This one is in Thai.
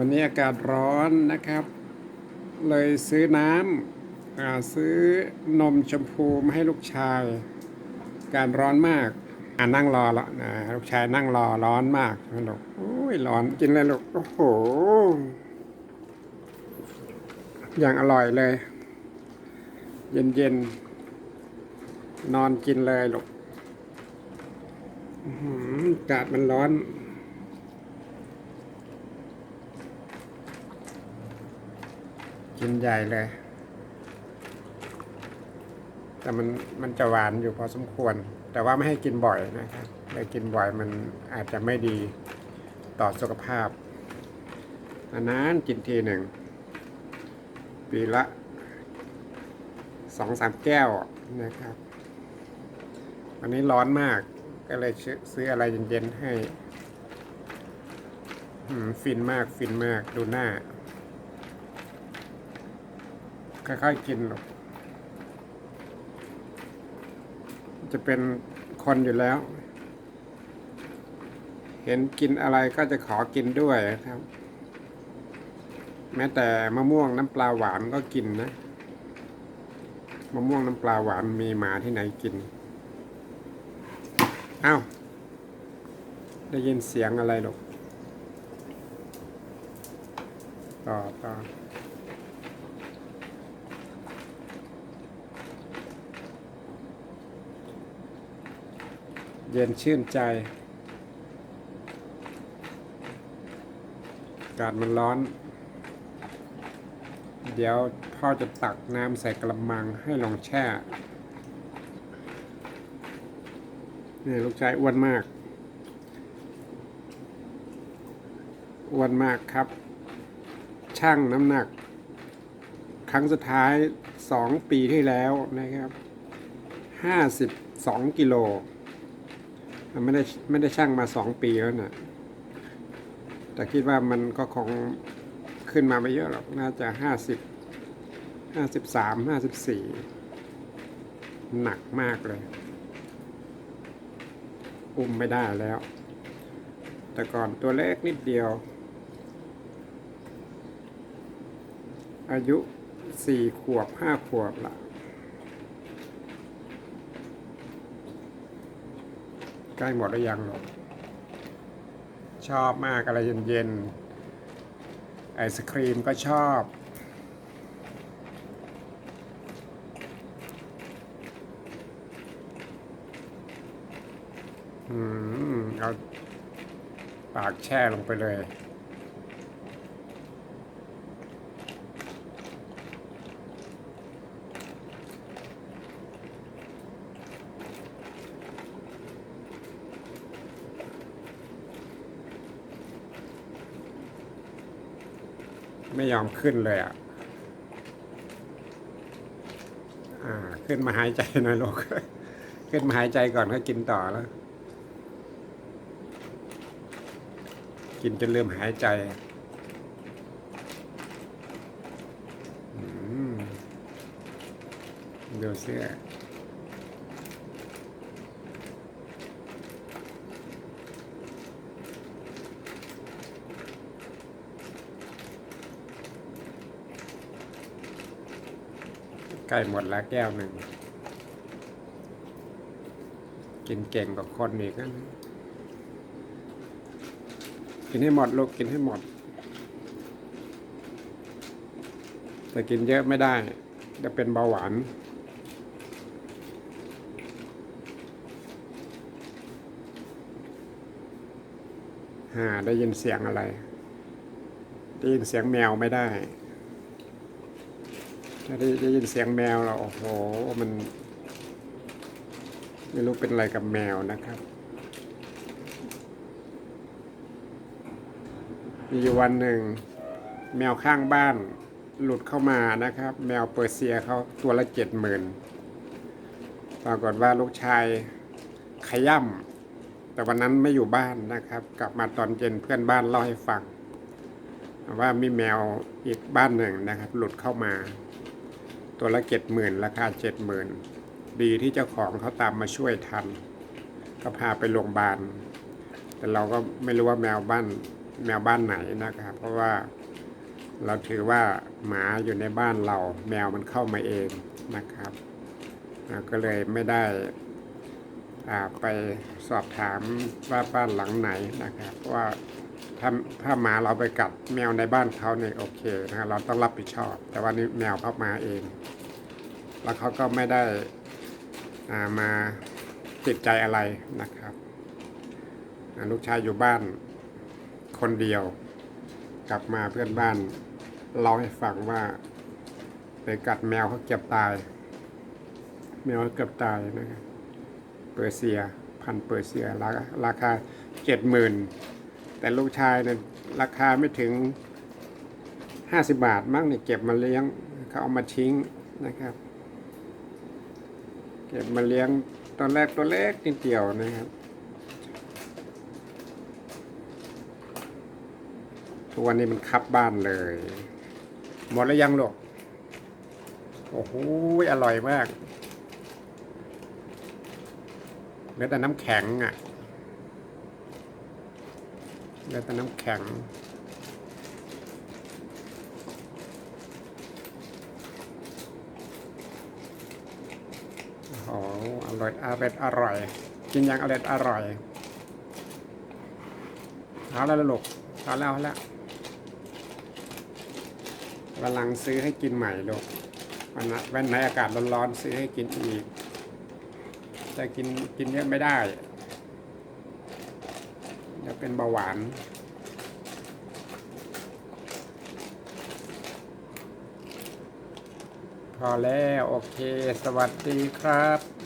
วันนี้อากาศร้อนนะครับ เลยซื้อน้ำซื้อนมชมพูมาให้ลูกชาย การร้อนมากอ่านั่งรอละนะลูกชายนั่งรอร้อนมากนะลูกโอ้ยร้อนกินเลยลูกโอ้โห อย่างอร่อยเลย เย็นๆนอนกินเลยลูกอื้อหืออากาศมันร้อน กินใหญ่เลย แต่มันมันจะหวานอยู่พอสมควร แต่ว่าไม่ให้กินบ่อยนะครับถ้ากินบ่อยมันอาจจะไม่ดีต่อสุขภาพอันนั้นกินทีหนึ่ง ปีละสองสามแก้วนะครับ วันนี้ร้อนมากก็เลยซื้ออะไรเย็นๆให้ ฟินมากฟินมากดูหน้า ค่อยๆกินหรอกจะเป็นคนอยู่แล้ว เห็นกินอะไรก็จะขอกินด้วยครับ แม้แต่มะม่วงน้ำปลาหวานก็กินนะมะม่วงน้ำปลาหวานมีหมาที่ไหนกินอ้าวได้ยินเสียงอะไรหรอกต่อต่อ ย็นชื่นใจ อากาศมันร้อน เดี๋ยวพ่อจะตักน้ำใส่กระมังให้ลองแช่นี่ลูกชายอ้วนมาก อ้วนมากครับ ช่างน้ำหนัก ครั้งสุดท้ายสองปีที่แล้วนะครับห้าสิบสองกิโล ไม่ได้ไม่ได้ช่างมาสองปีแล้วนะแต่คิดว่ามันก็คงขึ้นมาไม่เยอะหรอก น่าจะห้าสิบห้าสิบสามห้าสิบสี่หนักมากเลย อุ้มไม่ได้แล้ว แต่ก่อนตัวเล็กนิดเดียว อายุสี่ขวบห้าขวบละ ใกล้หมดหรือยังหรอชอบมากอะไรเย็นๆไอศครีมก็ชอบ อืม เอาปากแช่ลงไปเลย ไม่ยอมขึ้นเลยอะอ่าขึ้นมาหายใจหน่อยลูกขึ้นมาหายใจก่อนก็กินต่อแล้ว กินจนลืมหายใจอืมดูเสื้อ ใกล้หมดแล้วแก้วหนึ่ง กินเก่งกว่าคนอีกนะกินให้หมดลูกกินให้หมด แต่กินเยอะไม่ได้ จะเป็นเบาหวานฮ่าได้ยินเสียงอะไร ได้ยินเสียงแมวไม่ได้ ได้ได้ยินเสียงแมวเราโอ้โหมันไม่รู้เป็นอะไรกับแมวนะครับมีวันหนึ่ง แมวข้างบ้านหลุดเข้ามานะครับ แมวเปอร์เซียเขาตัวละเจ็ดหมื่นปรากฏว่าลูกชายขย่ำแต่วันนั้นไม่อยู่บ้านนะครับ กลับมาตอนเย็นเพื่อนบ้านเล่าให้ฟัง ว่ามีแมวอีกบ้านหนึ่งนะครับ หลุดเข้ามา ตัวละเจ็ดหมื่นราคาเจ็ดหมื่นดีที่เจ้าของเขาตามมาช่วยทัน ก็พาไปโรงพยาบาล แต่เราก็ไม่รู้ว่าแมวบ้านแมวบ้านไหนนะครับ เพราะว่าเราถือว่าหมาอยู่ในบ้านเรา แมวมันเข้ามาเองนะครับ ก็เลยไม่ได้อ่าไปสอบถามว่าบ้านหลังไหนนะครับว่าถ้าถ้าหมาเราไปกัดแมวในบ้านเขาเนี่ยโอเคนะครับเราต้องรับผิดชอบ แต่ว่านี่แมวเข้ามาเอง แล้วเขาก็ไม่ได้ามาติดใจอะไรนะครับ ลูกชายอยู่บ้านคนเดียว กลับมาเพื่อนบ้านเล่าให้ฟังว่าไปกัดแมวเขาเก็บตาย แมวเขาเกือบตายนะครับเปอร์เซียพันเปอร์เซียราราคาเจ็ดหมื่นแต่ลูกชายเนี่ยราคาไม่ถึงห้าสิบาทมั้งเนี่ยเก็บมาเลี้ยงเขาเอามาทิ้งนะครับ เก็บมาเลี้ยงตอนแรกตัวเล็กนิดเดียวนะครับ ทุกวันนี้มันคับบ้านเลย หมดแล้วยังลูกโอ้โหอร่อยมากเหลือแต่น้ำแข็งอะเหลือแต่น้ำแข็ง โอ้โหอ ร่อยอร่อยอร่อย กินอย่างอร่อยอร่อยเอาแล้วลูกเอาแล้วเอาแล้ววันหลังซื้อให้กินใหม่ลูกวันนั้นวันไหนอากาศร้อนๆซื้อให้กินอีกแต่กินกินเยอะไม่ได้เดี๋ยวเป็นเบาหวานพอแล้ว โอเค สวัสดีครับ